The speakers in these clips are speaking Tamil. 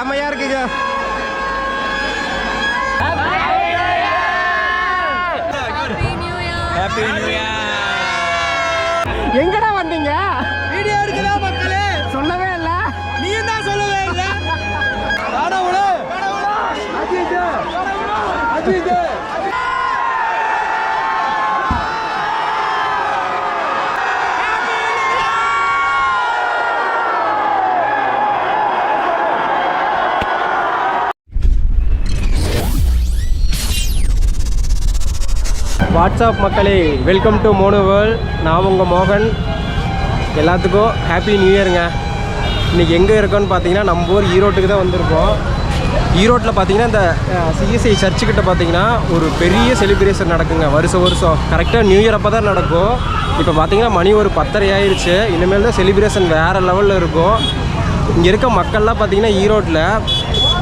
செமையா இருக்குங்க ஹாப்பி நியூ இயர் வாட்ஸ்அப் மக்களே வெல்கம் டு மோனு வேர்ல்ட் நான் உங்கள் மோகன். எல்லாத்துக்கும் ஹாப்பி நியூ இயருங்க இன்றைக்கி எங்கே இருக்கோன்னு பார்த்தீங்கன்னா நம்ம ஊர் ஈரோட்டுக்கு தான் வந்திருக்கோம். ஈரோட்டில் பார்த்தீங்கன்னா இந்த சிஎஸ்ஐ சர்ச்சுக்கிட்ட பார்த்தீங்கன்னா ஒரு பெரிய செலிப்ரேஷன் நடக்குங்க. வருஷம் வருஷம். கரெக்டாக நியூ இயர் அப்போ தான் நடக்கும். இப்போ பார்த்தீங்கன்னா மணி ஒரு பத்தரை ஆயிடுச்சு இனிமேல் தான் செலிப்ரேஷன் வேறு லெவலில் இருக்கும். இங்கே இருக்க மக்கள்லாம் பார்த்தீங்கன்னா ஈரோட்டில்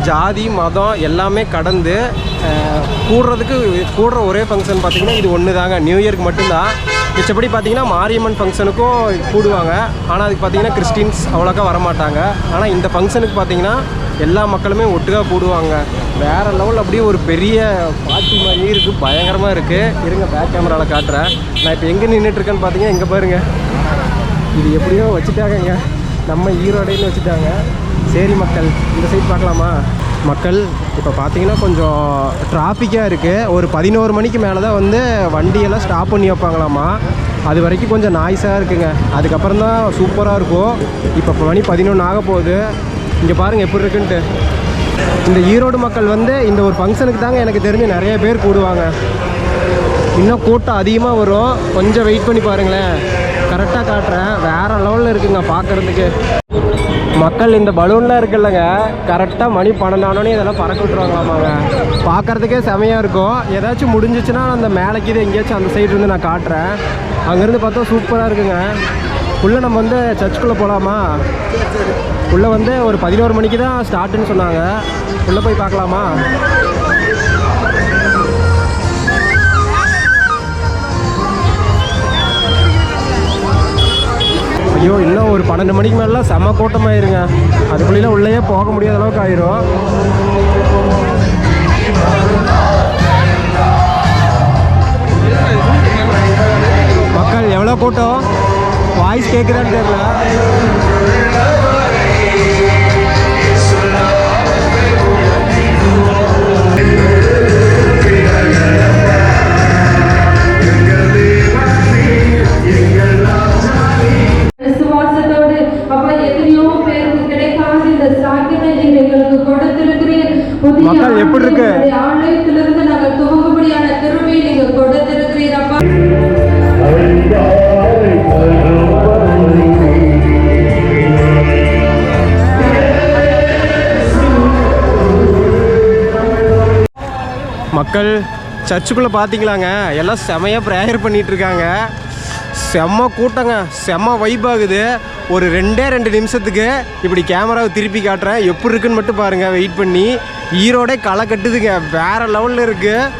ஜாதி மதம் எல்லாமே கடந்து கூடுறதுக்கு கூடுற ஒரே ஃபங்க்ஷன் பார்த்திங்கன்னா இது ஒன்று தாங்க நியூ இயருக்கு மட்டும்தான். மிச்சப்படி பார்த்திங்கன்னா மாரியம்மன் ஃபங்க்ஷனுக்கும் கூடுவாங்க. ஆனால் அதுக்கு பார்த்தீங்கன்னா கிறிஸ்டின்ஸ் அவ்வளோக்கா வரமாட்டாங்க. ஆனால் இந்த ஃபங்க்ஷனுக்கு பார்த்தீங்கன்னா எல்லா மக்களுமே ஒட்டுக்காக கூடுவாங்க. வேறு லெவல் அப்படியே ஒரு பெரிய பாட்டி மாதிரி இருக்குது பயங்கரமாக இருக்குது இருங்க பேக் கேமராவில் காட்டுறேன். நான் இப்போ எங்கே நின்றுட்டுருக்கேன்னு பார்த்தீங்கன்னா எங்கே பாருங்கள் இது எப்படியோ வச்சுட்டாங்கங்க. நம்ம ஈரோடையில் வச்சுட்டாங்க. சரி மக்கள் இந்த சைட் பார்க்கலாமா? மக்கள் இப்போ பார்த்தீங்கன்னா கொஞ்சம் டிராஃபிக்காக இருக்குது ஒரு பதினோரு மணிக்கு மேலே தான் வந்து வண்டியெல்லாம் ஸ்டாப் பண்ணி வைப்பாங்களாமா? அது வரைக்கும் கொஞ்சம் நாய்ஸாக இருக்குங்க. அதுக்கப்புறம் தான் சூப்பராக இருக்கும். இப்போ மணி பதினொன்று ஆக போகுது. இங்கே பாருங்கள் எப்படி இருக்குன்ட்டு. இந்த ஈரோடு மக்கள் வந்து இந்த ஒரு ஃபங்க்ஷனுக்கு தாங்க எனக்கு தெரிஞ்சு நிறைய பேர் கூடுவாங்க. இன்னும் கூட்டம் அதிகமாக வரும். கொஞ்சம் வெயிட் பண்ணி பாருங்களேன். கரெக்டாக காட்டுறேன். வேறு லெவலில் இருக்குங்க பார்க்கறதுக்கு மக்கள் இந்த பலூன்லாம் இருக்குல்லங்க. கரெக்டாக மணி பன்னெண்டானோடனே இதெல்லாம் பறக்க விட்டுருவாங்களாமாங்க. பார்க்கறதுக்கே செமையாக இருக்கும். ஏதாச்சும் முடிஞ்சிச்சுன்னா அந்த மேலேக்கு இது எங்கேயாச்சும் அந்த சைடு இருந்து நான் காட்டுறேன். அங்கேருந்து பார்த்தா சூப்பராக இருக்குங்க. உள்ளே நம்ம வந்து சர்ச்சுக்குள்ளே போகலாமா உள்ளே வந்து ஒரு பதினோரு மணிக்கு தான் ஸ்டார்ட்டுன்னு சொன்னாங்க. உள்ளே போய் பார்க்கலாமா? ஐயோ இன்னும் ஒரு பன்னெண்டு மணிக்கு மேலாம் செம கூட்டமாயிருங்க. அதுக்குள்ளே உள்ளேயே போக முடியாத அளவுக்கு ஆயிரும். மக்கள் எவ்வளோ கூட்டம்? வாய்ஸ் கேட்குறான்னு தெரியல. மக்கள் எப்படி இருக்கு? ஆலயத்திலிருந்து நாங்கள் துவங்கும்படியான நீங்க மக்கள் சர்ச்சுக்குள்ளே பார்த்தீங்களாங்க எல்லாம் செமையாக ப்ரேயர் பண்ணிட்டு இருக்காங்க செம்ம கூட்டங்க செம்ம வைப் ஆகுது. ஒரு ரெண்டே ரெண்டு நிமிஷத்துக்கு இப்படி கேமராவை திருப்பி காட்டுறேன். எப்படி இருக்குன்னு மட்டும் பாருங்கள் வெயிட் பண்ணி. ஈரோடே களை கட்டுதுங்க. வேற லெவலில் இருக்குது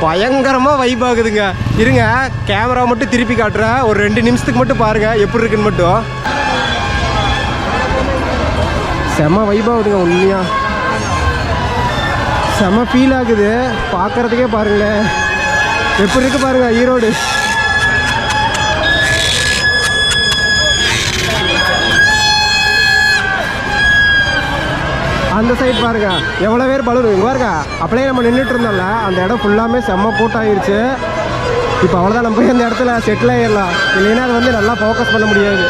பயங்கரமாக வைப் ஆகுதுங்க. இருங்க கேமரா மட்டும் திருப்பி காட்டுறேன். ஒரு ரெண்டு நிமிஷத்துக்கு மட்டும் பாருங்கள் எப்படி இருக்குன்னு மட்டும். செம்ம வைப் ஆகுதுங்க உண்மையாக செம ஃபீல் ஆகுது. பார்க்கறதுக்கே பாருங்களேன். எப்படி இருக்கு பாருங்க ஈரோடு. அந்த சைட் பாருங்க. எவ்வளோ பேர் பலூன் இங்கே பாருங்க. அப்படியே நம்ம நின்றுட்டு இருந்தோம்ல. அந்த இடம் ஃபுல்லாமே செம்ம கூட்டாயிருச்சு இப்போ அவ்வளோதான் நம்ம போய் அந்த இடத்துல செட்டில் ஆயிடலாம். இல்லைன்னா அது வந்து நல்லா ஃபோக்கஸ் பண்ண முடியாது.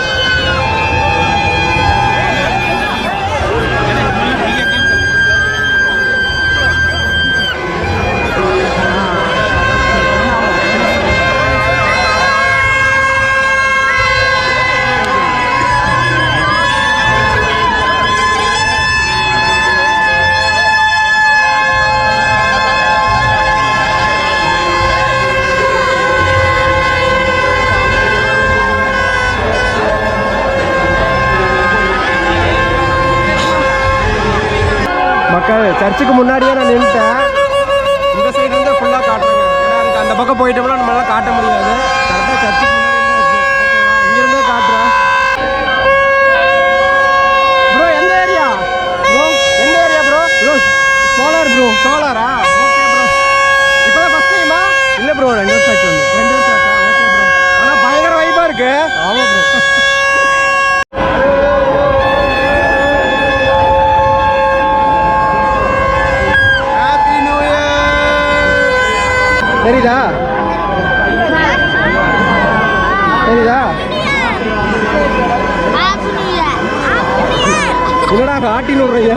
தெரியுதா? தெரியுதா? என்னடா காட்டின்னு விடுறீங்க?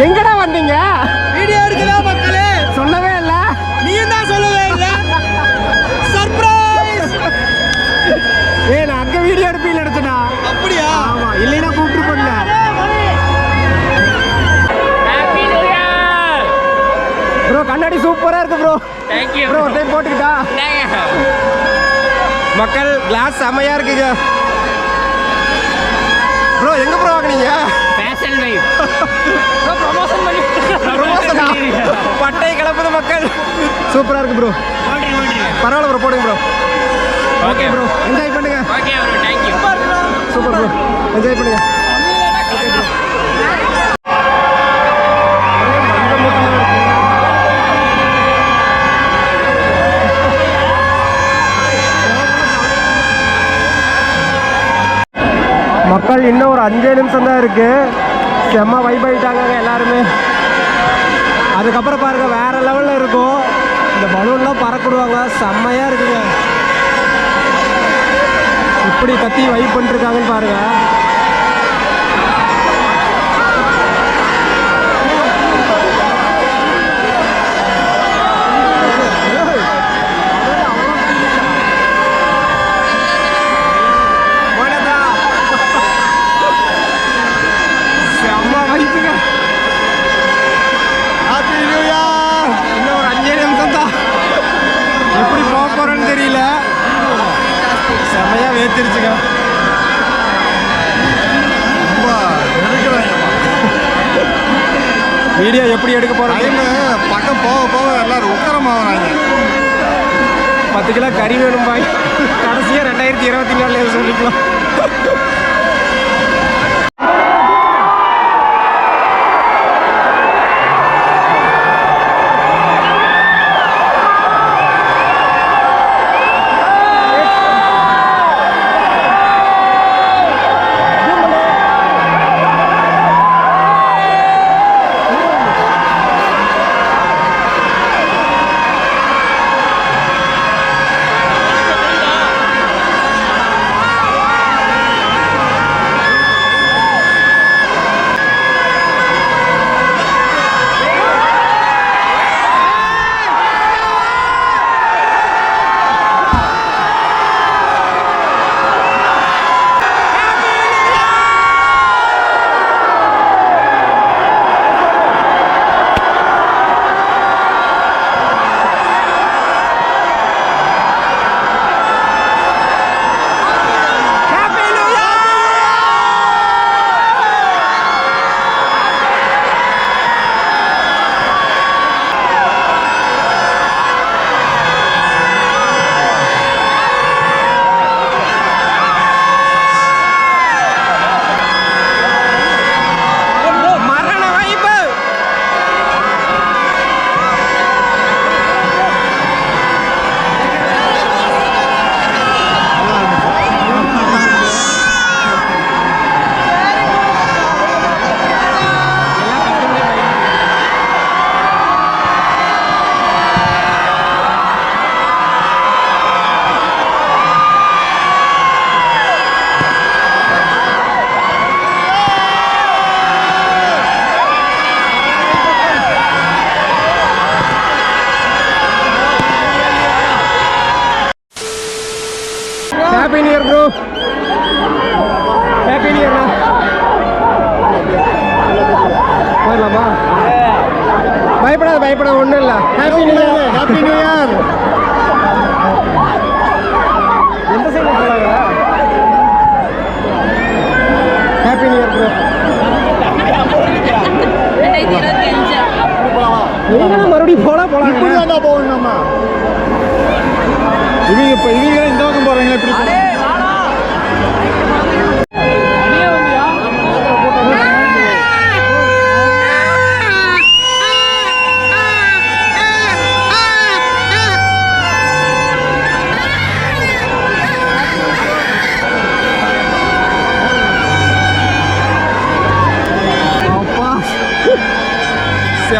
எங்கடா வந்தீங்க? வீடியோ எடுக்கிறா மக்களே. சொல்லவே இல்லை. நீயும் தான் சொல்லவே இல்ல. சர்ப்ரைஸ் ஏய் நான் அங்க வீடியோ எடுப்பீங்க நினைச்சடா அப்படியா? ஆமா இல்லைன்னா கூப்பிட்டு பண்ணல ப்ரோ கண்ணாடி சூப்பரா இருக்கு ப்ரோ தேங்க்யூ ப்ரோ ஒரு டைம் போட்டுக்கிட்டா? மக்கள் கிளாஸ் செமையா இருக்குங்க. ப்ரோ எங்க ப்ரோ வாங்குனீங்க? ஃபேஷன் ப்ரமோஷனா பட்டை கலப்புது மக்கள். சூப்பரா இருக்கு ப்ரோ பரவாயில்ல ப்ரோ போடுங்க ப்ரோ ஓகே ப்ரோ என்ஜாய் பண்ணுங்க. Okay bro thank you super bro enjoy பண்ணுங்க. மக்கள் இன்னும் ஒரு அஞ்சே நிமிஷம் தான் இருக்கு. செம்ம வைப் ஆயிட்டாங்க எல்லாருமே. அதுக்கப்புறம் பாருங்க வேற லெவல்ல இருக்கும். இந்த பலூன்லாம் பறக்கிடுவாங்க செம்மையா இருக்குங்க. இப்படி கத்தி வைப் பண்ணிருக்காங்கன்னு பாருங்க. பத்து கிலோ கறி வேணும் பாய். கடைசியாக ரெண்டாயிரத்தி இருபத்தி நாலுல சொல்லிக்கலாம்.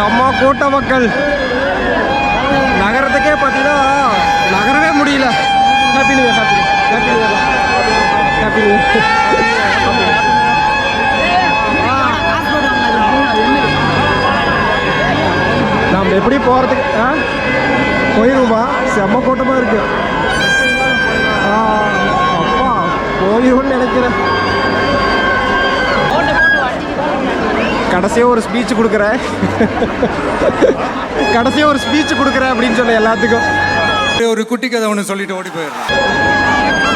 அம்மா கூட்ட மக்கள். நகரத்துக்கே பார்த்தீங்கன்னா நகரவே முடியல. Happy new happy happy new happy new நாம் எப்படி போகிறதுக்கு ஆ? போயிருமா செம்ம கூட்டமாக இருக்கு. அப்பா போயிரும்னு நினைக்கிறேன். கடைசியாக ஒரு ஸ்பீச் கொடுக்குறேன். கடைசியாக ஒரு ஸ்பீச் கொடுக்குறேன் அப்படின்னு சொன்னேன் எல்லாத்துக்கும். ஒரு குட்டி கதை ஒன்று சொல்லிட்டு ஓடி போயிடுறேன்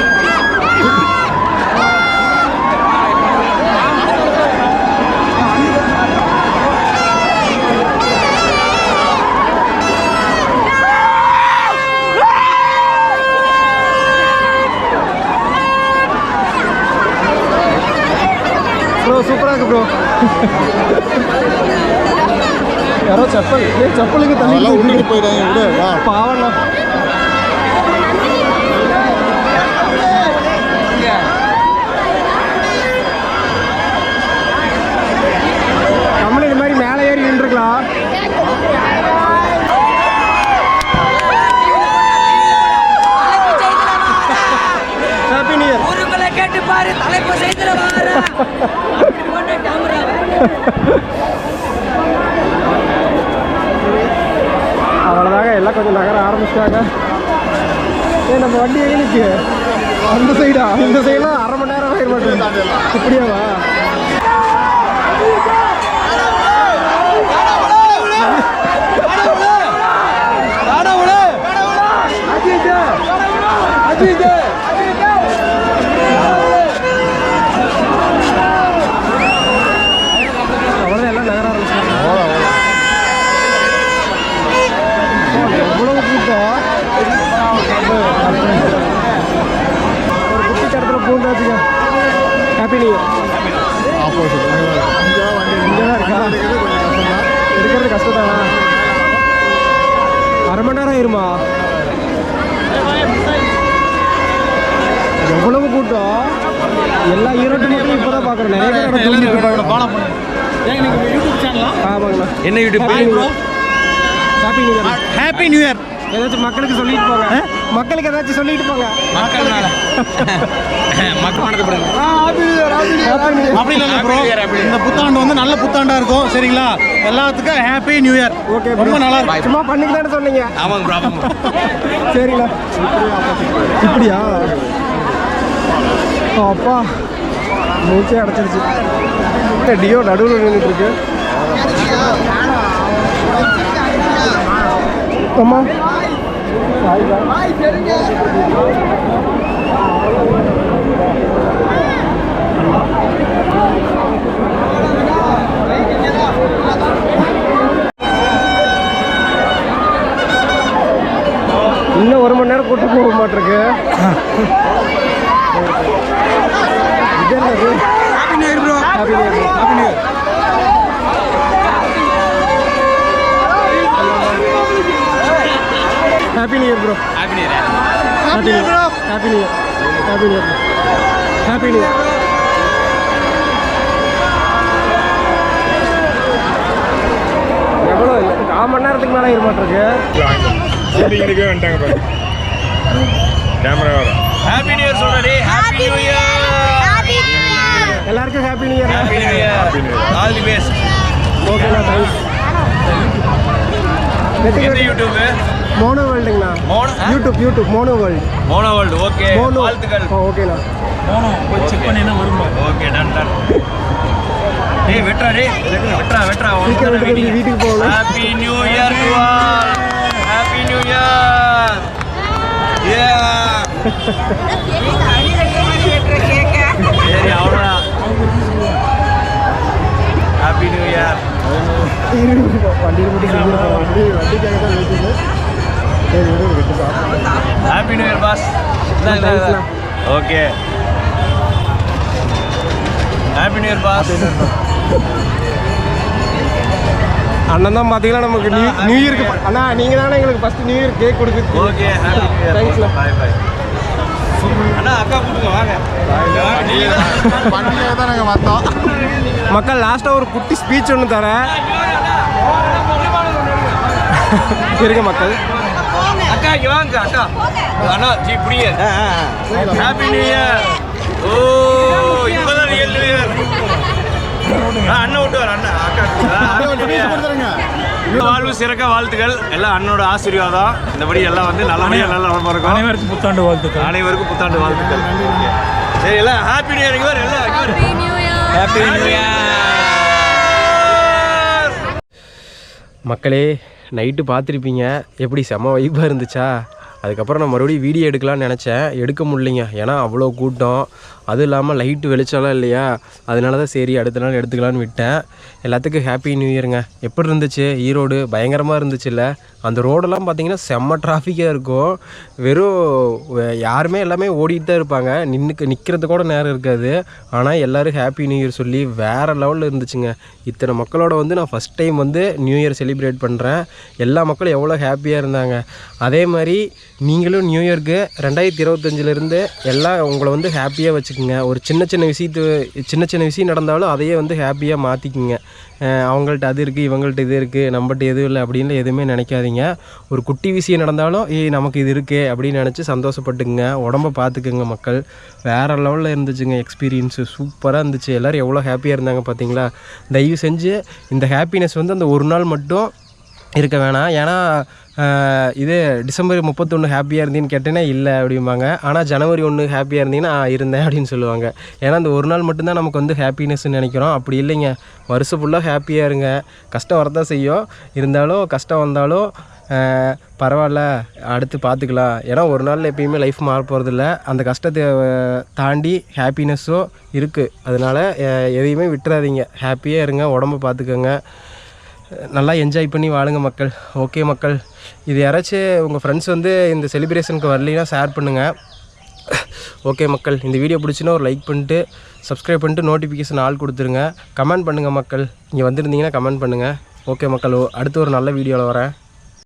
ப்ரோ சூப்பராக இருக்கு ப்ரோ யாரோ செப்பல். ஏன் செப்பலுக்கு தள்ளி அதெல்லாம் விட்டுட்டு போயிடாங்க விடு நம்மளும் இது மாதிரி மேலே ஏறி நின்றுக்கலாம் கேட்டு பாரு தலைப்பு செய்திட வார கேமரா அவ்வளோதாங்க எல்லாம் கொஞ்சம் நகர ஆரம்பிச்சிட்டாங்க. ஏ நம்ம வண்டி எங்களுக்கு அந்த சைடா இந்த சைடெலாம் அரை மணி நேரம் ஆயிட மாட்டேங்குது இப்படியாவா அவ்வளோதான் எல்லாம் நகர ஆரம்பிச்சிட்டாங்க எவ்வளவு கூட்டம் ஒரு குட்டி கடத்தில் பூந்தாச்சுங்க ஹாப்பி நியூ ஆப்போசிட் இங்கே தான் இருக்கா எடுக்கிறது கஷ்டம் தானா அரை மணி நேரம் ஆயிருமா எவ்வளவு கூட்டம்? எல்லா ஈரோட்டு மட்டும் இப்போ தான் பார்க்குறேன் நிறைய. ஆமாங்கண்ணா. என்ன YouTube happy new year happy new year ஏதாச்சும் மக்களுக்கு சொல்லிட்டு போங்க. மக்களுக்கு ஏதாச்சும் சொல்லிட்டு போங்க. மக்கள்னால. மக்கள் அப்படி இல்லை ப்ரோ இந்த புத்தாண்டு வந்து நல்ல புத்தாண்டா இருக்கும். சரிங்களா? எல்லாத்துக்கும் ஹாப்பி நியூ இயர் ஓகே ரொம்ப நல்லா இருக்கும். சும்மா பண்ணிக்கலாம்னு சொன்னீங்க. ஆமாங்க ப்ரோ ஆமாங்க. சரிங்களா இப்படியா? அப்பா. மூச்சே அடைச்சிருச்சு. டியோ நடுவில் நின்றுட்டு இருக்கு. அம்மா. இன்னும் ஒரு மணி நேரம் கூட்டு போக மாட்டிருக்கு. இது happy new happy new happy new happy new year bro happy new year happy new year happy new year happy new year happy new year எவ்வளோ கால் மணி நேரத்துக்கு மேலே இருக்க மாட்டிருக்கு ஷூட்டிங்கிறதுக்கே வந்துட்டாங்க பாரு கேமரா ஹாப்பி நியூ இயர் சொல்றடி ஹாப்பி நியூ இயர் எல்லாருக்கும் happy new year happy new year all the best ஓகேண்ணா தேங்க்ஸ் எந்த YouTube Mono வேர்ல்டுங்கண்ணா Mono YouTube YouTube Mono world. Mono world okay. Mono. வாழ்த்துக்கள். ஓகேண்ணா ஓகே டன் டன் டேய் வெட்றா டேய். வெட்றா வெட்றா சீக்கிரம் விட்டு போய் வீட்டுக்கு. போகணும். Happy new year to all happy new year yeah சரி ஹாப்பி நியூ இயர் வண்டியில் மட்டும் செஞ்சு வண்டி வண்டிக்காக தான் happy new year boss okay happy new year boss அண்ணன் தான் பார்த்தீங்கன்னா நமக்கு நியூ நியூ இயருக்கு அண்ணா நீங்கள் தானே எங்களுக்கு ஃபஸ்ட்டு நியூ இயர் கேக் கொடுக்குறது ஓகே தேங்க்ஸ்ண்ணா பாய் பாய் அண்ணா அக்கா கொடுங்க வாங்க பண்டிகை தான் நாங்கள் வந்தோம் மக்கள் லாஸ்ட்டாக ஒரு குட்டி ஸ்பீச் ஒன்று தரேன் இருங்க மக்கள் அக்கா இங்க வாங்க அக்கா அண்ணா ஜி புடிங்க ஹாப்பி நியூ இயர் ஓ இப்பதான் ரியல் நியூ இயர் அண்ணன் விட்டு வர அண்ணன் அக்கா வாழ்வு சிறக்க வாழ்த்துக்கள். எல்லாம் அண்ணனோட ஆசீர்வாதம். இந்தபடி எல்லாம் வந்து நல்லபடியா நல்லா நல்லா இருக்கும் அனைவருக்கும் புத்தாண்டு வாழ்த்துக்கள். அனைவருக்கும் புத்தாண்டு வாழ்த்துக்கள். சரி எல்லாம் ஹாப்பி நியூ இயர் எல்லாம். ஹாப்பி நியூ இயர் மக்களே நைட்டு பார்த்துருப்பீங்க. எப்படி செம வைப்பாக இருந்துச்சா? அதுக்கப்புறம் நான் மறுபடியும் வீடியோ எடுக்கலாம்னு நினச்சேன். எடுக்க முடியலைங்க. ஏன்னா அவ்வளோ கூட்டம். அதுவும் இல்லாமல் லைட்டு வெளிச்சம்லாம் இல்லையா? அதனால தான் சரி அடுத்த நாள் எடுத்துக்கலான்னு விட்டேன். எல்லாத்துக்கும் ஹாப்பி நியூ இயருங்க எப்படி இருந்துச்சு? ஈரோடு பயங்கரமாக இருந்துச்சுல்ல. அந்த ரோடெல்லாம் பார்த்தீங்கன்னா செம்ம டிராஃபிக்காக இருக்கும். வெறும் யாருமே எல்லாமே ஓடிட்டு தான் இருப்பாங்க. நின்றுக்கு நிற்கிறது கூட நேரம் இருக்காது. ஆனால் எல்லோரும் ஹாப்பி நியூ இயர் சொல்லி வேறு லெவலில் இருந்துச்சுங்க. இத்தனை மக்களோட வந்து நான் ஃபஸ்ட் டைம் வந்து நியூ இயர் செலிப்ரேட் பண்ணுறேன் எல்லா மக்களும் எவ்வளோ ஹாப்பியாக இருந்தாங்க. அதே மாதிரி நீங்களும் நியூ இயர்க்கு ரெண்டாயிரத்தி இருபத்தஞ்சிலேருந்து எல்லாம் உங்களை வந்து ஹாப்பியாக வச்சுக்கோங்க. ஒரு சின்ன சின்ன விஷயத்து சின்ன சின்ன விஷயம் நடந்தாலும் அதையே வந்து ஹாப்பியாக மாற்றிக்குங்க அவங்கள்ட்ட அது இருக்குது இவங்கள்ட்ட இது இருக்குது நம்மகிட்ட எதுவும் இல்லை அப்படின்னு எதுவுமே நினைக்காதீங்க. ஒரு குட்டி விஷயம் நடந்தாலும் ஏய் நமக்கு இது இருக்கே அப்படின்னு நினச்சி சந்தோஷப்பட்டுக்குங்க. உடம்ப பார்த்துக்குங்க மக்கள். வேறு லெவலில் இருந்துச்சுங்க எக்ஸ்பீரியன்ஸு சூப்பராக இருந்துச்சு. எல்லோரும் எவ்வளோ ஹாப்பியாக இருந்தாங்க பார்த்தீங்களா தயவு செஞ்சு இந்த ஹாப்பினஸ் வந்து அந்த ஒரு நாள் மட்டும் இருக்க வேணாம். ஏன்னா இது டிசம்பர் முப்பத்தொன்று ஹாப்பியாக இருந்தீன்னு கேட்டேன்னா இல்லை அப்படிம்பாங்க. ஆனால் ஜனவரி ஒன்று ஹாப்பியாக இருந்தீங்கன்னா இருந்தேன் அப்படின்னு சொல்லுவாங்க. ஏன்னா அந்த ஒரு நாள் மட்டும்தான் நமக்கு வந்து ஹாப்பினஸ்ன்னு நினைக்கிறோம். அப்படி இல்லைங்க. வருஷம் ஃபுல்லாக ஹாப்பியாக இருங்க. கஷ்டம் வரதான் செய்யும். இருந்தாலும் கஷ்டம் வந்தாலும் பரவாயில்ல அடுத்து பார்த்துக்கலாம். ஏன்னா ஒரு நாளில் எப்பயுமே லைஃப் மாற போகிறதில்ல அந்த கஷ்டத்தை தாண்டி ஹாப்பினஸ்ஸும் இருக்குது அதனால் எதையுமே விட்டுறாதீங்க. ஹாப்பியாக இருங்க உடம்ப பார்த்துக்கோங்க. நல்லா என்ஜாய் பண்ணி வாழுங்க மக்கள். ஓகே மக்கள். இது யாராச்சும் உங்கள் ஃப்ரெண்ட்ஸ் வந்து இந்த செலிப்ரேஷனுக்கு வரலைன்னா ஷேர் பண்ணுங்கள் ஓகே மக்கள். இந்த வீடியோ பிடிச்சின்னா ஒரு லைக் பண்ணிட்டு சப்ஸ்கிரைப் பண்ணிட்டு நோட்டிஃபிகேஷன் ஆள் கொடுத்துருங்க. கமெண்ட் பண்ணுங்கள் மக்கள். இங்கே வந்திருந்தீங்கன்னா கமெண்ட் பண்ணுங்கள் ஓகே மக்கள். அடுத்து ஒரு நல்ல வீடியோவில் வரேன்.